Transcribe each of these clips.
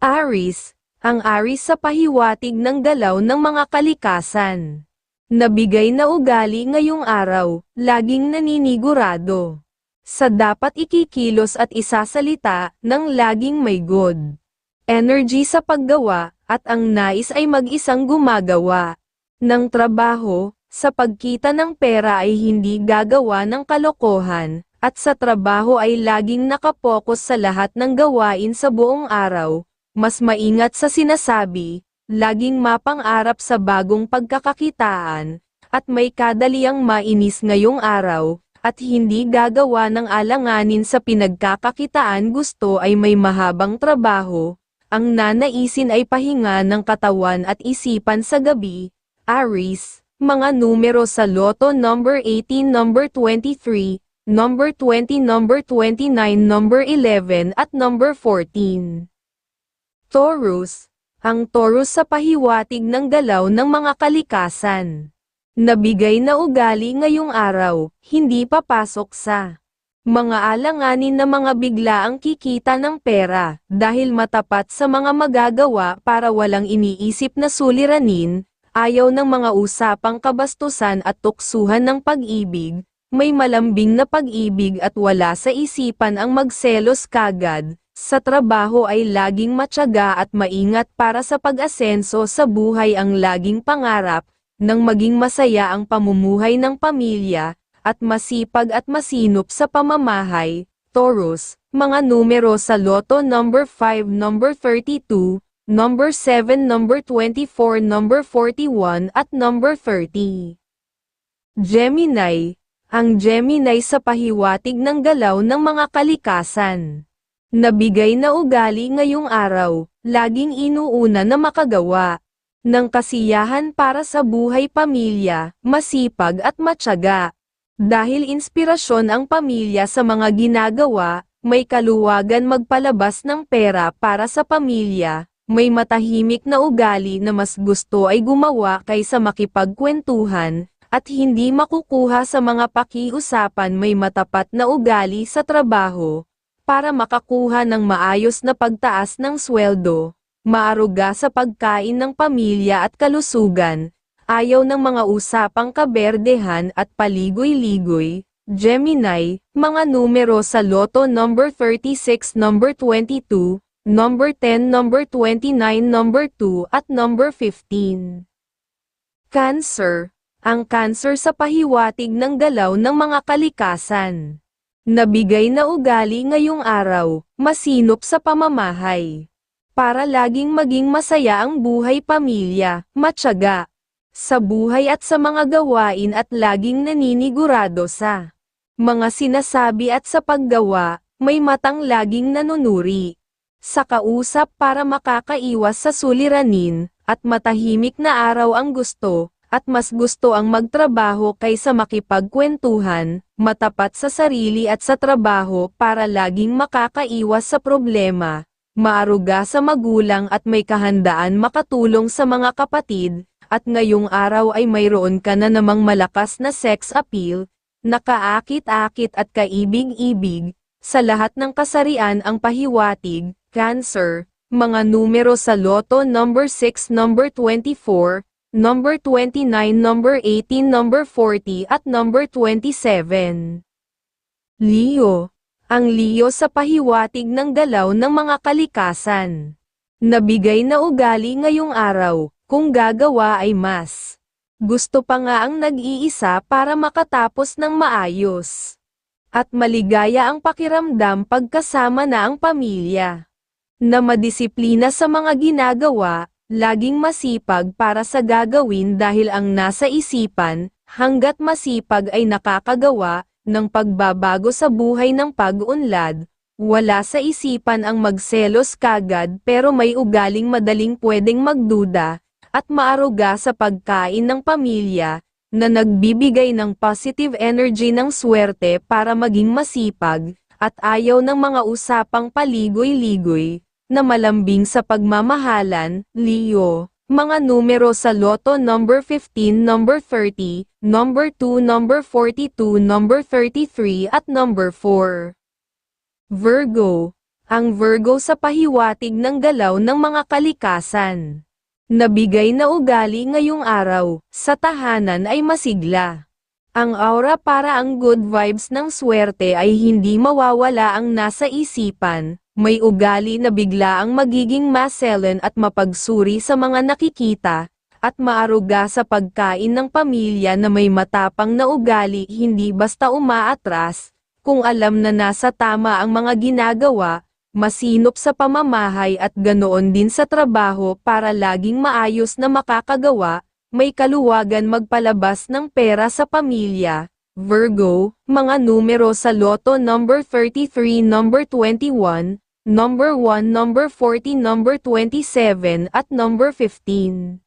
Aris, ang Aris sa pahiwatig ng galaw ng mga kalikasan. Nabigay na ugali ngayong araw, laging naninigurado. Sa dapat ikikilos at isasalita, ng laging may good. Energy sa paggawa, at ang nais ay mag-isang gumagawa. Ng trabaho, sa pagkita ng pera ay hindi gagawa ng kalokohan, at sa trabaho ay laging nakapokus sa lahat ng gawain sa buong araw, mas maingat sa sinasabi, laging mapang-arap sa bagong pagkakakitaan, at may kadaliang mainis ngayong araw, at hindi gagawa ng alanganin sa pinagkakakitaan gusto ay may mahabang trabaho, ang nanaisin ay pahinga ng katawan at isipan sa gabi, Aries, mga numero sa loto number 18 number 23, number 20 number 29 number 11 at number 14. Taurus, ang Taurus sa pahiwatig ng galaw ng mga kalikasan. Nabigay na ugali ngayong araw, hindi papasok sa mga alanganin na mga biglaang kikita ng pera, dahil matapat sa mga magagawa para walang iniisip na suliranin, ayaw ng mga usapang kabastusan at tuksuhan ng pag-ibig, may malambing na pag-ibig at wala sa isipan ang magselos kagad, sa trabaho ay laging matyaga at maingat para sa pag-asenso sa buhay ang laging pangarap, nang maging masaya ang pamumuhay ng pamilya, at masipag at masinop sa pamamahay, Taurus, mga numero sa loto number 5 number 32, number 7 number 24 number 41 at number 30. Gemini, ang Gemini sa pahiwatig ng galaw ng mga kalikasan. Nabigay na ugali ngayong araw, laging inuuna na makagawa ng kasiyahan para sa buhay pamilya, masipag at matyaga. Dahil inspirasyon ang pamilya sa mga ginagawa, may kaluwagan magpalabas ng pera para sa pamilya, may matahimik na ugali na mas gusto ay gumawa kaysa makipagkwentuhan, at hindi makukuha sa mga pakiusapan may matapat na ugali sa trabaho, para makakuha ng maayos na pagtaas ng sweldo, maaruga sa pagkain ng pamilya at kalusugan, ayaw ng mga usapang kaberdehan at paligoy-ligoy, Gemini, mga numero sa loto number 36 number 22, number 10 number 29 number 2 at number 15. Cancer, ang cancer sa pahiwatig ng galaw ng mga kalikasan. Nabigay na ugali ngayong araw, masinop sa pamamahay. Para laging maging masaya ang buhay pamilya, matyaga. Sa buhay at sa mga gawain at laging naninigurado sa mga sinasabi at sa paggawa, may matang laging nanunuri. Sa kausap para makakaiwas sa suliranin, at matahimik na araw ang gusto, at mas gusto ang magtrabaho kaysa makipagkwentuhan, matapat sa sarili at sa trabaho para laging makakaiwas sa problema, maaruga sa magulang at may kahandaan makatulong sa mga kapatid, at ngayong araw ay mayroon ka na namang malakas na sex appeal, nakaakit-akit at kaibig-ibig, sa lahat ng kasarian ang pahiwatig, cancer, mga numero sa loto number 6 number 24, number 29 number 18 number 40 at number 27. Leo, ang Leo sa pahiwatig ng galaw ng mga kalikasan. Nabigay na ugali ngayong araw, kung gagawa ay mas. Gusto pa nga ang nag-iisa para makatapos ng maayos. At maligaya ang pakiramdam pagkasama na ang pamilya. Na madisiplina sa mga ginagawa, laging masipag para sa gagawin dahil ang nasa isipan, hanggat masipag ay nakakagawa, ng pagbabago sa buhay ng pag-unlad, wala sa isipan ang magselos kagad pero may ugaling madaling pwedeng magduda, at maaruga sa pagkain ng pamilya, na nagbibigay ng positive energy ng swerte para maging masipag, at ayaw ng mga usapang paligoy-ligoy, na malambing sa pagmamahalan, Leo. Mga numero sa loto number 15, number 30, number 2, number 42, number 33 at number 4. Virgo, ang Virgo sa pahiwatig ng galaw ng mga kalikasan. Nabigay na ugali ngayong araw, sa tahanan ay masigla. Ang aura para ang good vibes ng swerte ay hindi mawawala ang nasa isipan, may ugali na bigla ang magiging maselan at mapagsuri sa mga nakikita, at maaruga sa pagkain ng pamilya na may matapang na ugali hindi basta umaatras, kung alam na nasa tama ang mga ginagawa, masinop sa pamamahay at ganoon din sa trabaho para laging maayos na makakagawa, may kaluwagan magpalabas ng pera sa pamilya. Virgo, mga numero sa Lotto number 33, number 21, number 1, number 40, number 27 at number 15.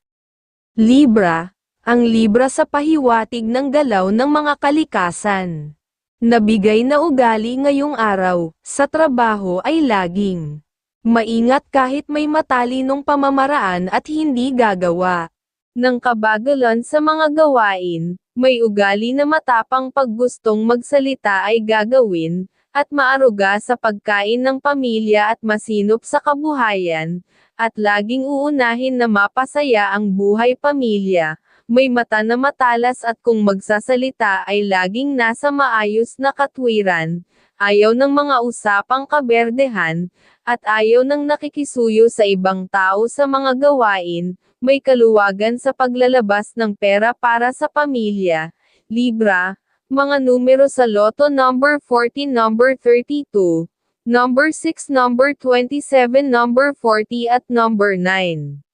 Libra, ang Libra sa pahiwatig ng galaw ng mga kalikasan. Nabigay na ugali ngayong araw, sa trabaho ay laging. Maingat kahit may matalinong pamamaraan at hindi gagawa. Ng kabagalan sa mga gawain, may ugali na matapang pag gustong magsalita ay gagawin, at maaruga sa pagkain ng pamilya at masinop sa kabuhayan, at laging uunahin na mapasaya ang buhay pamilya, may mata na matalas at kung magsasalita ay laging nasa maayos na katwiran, ayaw ng mga usapang kaberdehan, at ayaw ng nakikisuyo sa ibang tao sa mga gawain, may kaluwagan sa paglalabas ng pera para sa pamilya. Libra, mga numero sa Lotto number 14, number 32, number 6, number 27, number 40 at number 9.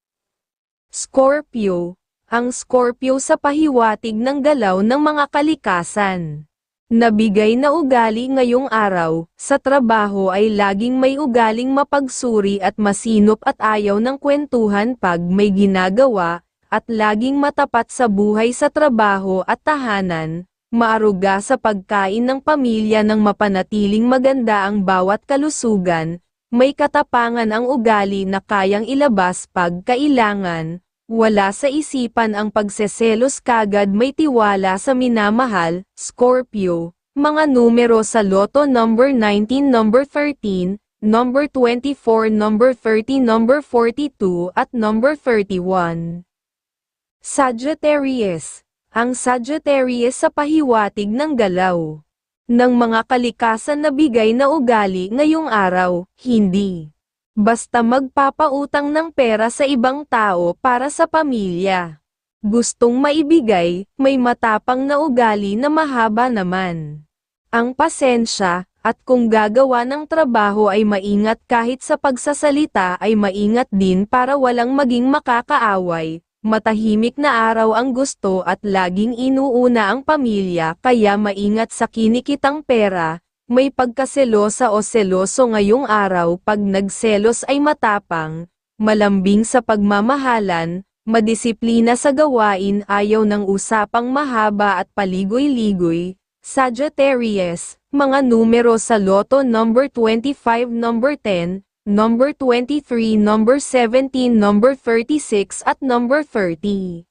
Scorpio, ang Scorpio sa pahiwatig ng galaw ng mga kalikasan. Nabigay na ugali ngayong araw, sa trabaho ay laging may ugaling mapagsuri at masinop at ayaw ng kwentuhan pag may ginagawa, at laging matapat sa buhay sa trabaho at tahanan, maaruga sa pagkain ng pamilya ng mapanatiling maganda ang bawat kalusugan, may katapangan ang ugali na kayang ilabas pag kailangan, wala sa isipan ang pagseselos kagad may tiwala sa minamahal, Scorpio, mga numero sa Lotto number 19, number 13, number 24, number 30, number 42 at number 31. Sagittarius, ang Sagittarius sa pahiwatig ng galaw ng mga kalikasan na bigay na ugali ngayong araw, hindi. Basta magpapautang ng pera sa ibang tao para sa pamilya. Gustong maibigay, may matapang na ugali na mahaba naman. Ang pasensya, at kung gagawa ng trabaho ay maingat kahit sa pagsasalita ay maingat din para walang maging makakaaway. Matahimik na araw ang gusto at laging inuuna ang pamilya kaya maingat sa kinikitang pera, may pagkaselosa o seloso ngayong araw pag nagselos ay matapang, malambing sa pagmamahalan, madisiplina sa gawain ayaw ng usapang mahaba at paligoy-ligoy. Sagittarius, mga numero sa Lotto number 25, number 10, number 23, number 17, number 36 at number 30.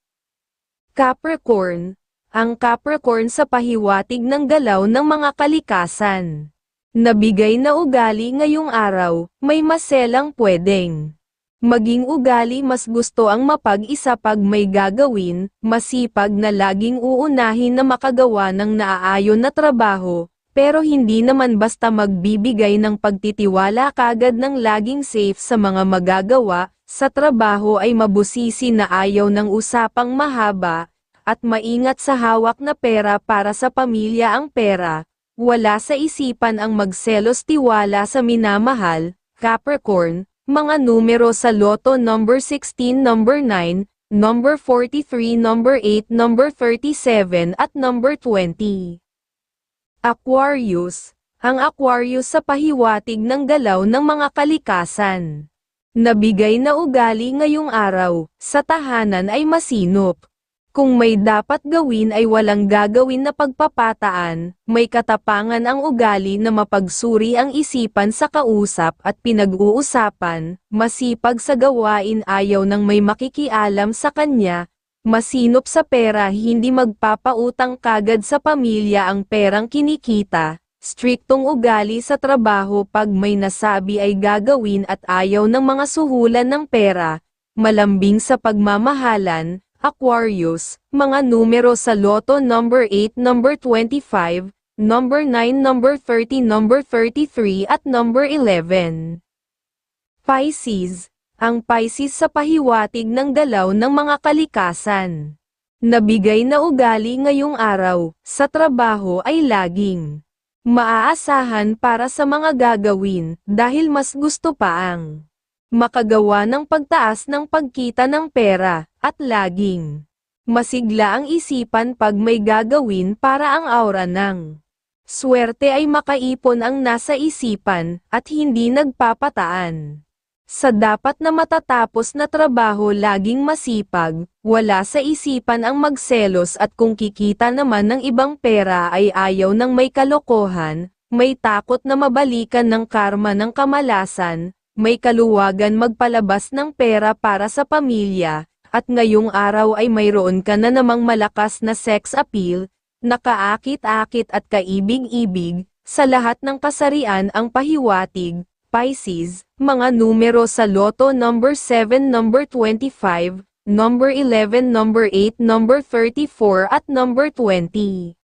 Capricorn, ang Capricorn sa pahiwatig ng galaw ng mga kalikasan. Nabigay na ugali ngayong araw, may maselang pwedeng. Maging ugali mas gusto ang mapag-isa pag may gagawin, masipag na laging uunahin na makagawa ng naaayon na trabaho, pero hindi naman basta magbibigay ng pagtitiwala kagad ng laging safe sa mga magagawa, sa trabaho ay mabusisi na ayaw ng usapang mahaba, at maingat sa hawak na pera para sa pamilya ang pera, wala sa isipan ang magselos tiwala sa minamahal, Capricorn, mga numero sa Lotto number 16, number 9, number 43, number 8, number 37 at number 20. Aquarius, ang Aquarius sa pahiwatig ng galaw ng mga kalikasan. Nabigay na ugali ngayong araw, sa tahanan ay masinop, kung may dapat gawin ay walang gagawin na pagpapataan, may katapangan ang ugali na mapagsuri ang isipan sa kausap at pinag-uusapan, masipag sa gawain ayaw ng may makikialam sa kanya, masinop sa pera hindi magpapautang kagad sa pamilya ang perang kinikita, Striktong ugali sa trabaho pag may nasabi ay gagawin at ayaw ng mga suhulan ng pera, malambing sa pagmamahalan, Aquarius, mga numero sa loto number 8, number 25, number 9, number 30, number 33 at number 11. Pisces, ang Pisces sa pahiwatig ng dalaw ng mga kalikasan. Nabigay na ugali ngayong araw, sa trabaho ay laging maaasahan para sa mga gagawin, dahil mas gusto pa ang makagawa ng pagtaas ng pagkita ng pera, at laging masigla ang isipan pag may gagawin para ang aura ng swerte ay makaipon ang nasa isipan, at hindi nagpapataan. Sa dapat na matatapos na trabaho laging masipag, wala sa isipan ang magselos at kung kikita naman ng ibang pera ay ayaw ng may kalokohan, may takot na mabalikan ng karma ng kamalasan, may kaluwagan magpalabas ng pera para sa pamilya, at ngayong araw ay mayroon ka na namang malakas na sex appeal, nakaakit-akit at kaibig-ibig, sa lahat ng kasarian ang pahiwatig, Pisces, mga numero sa loto number 7, number 25, number 11, number 8, number 34 at number 20.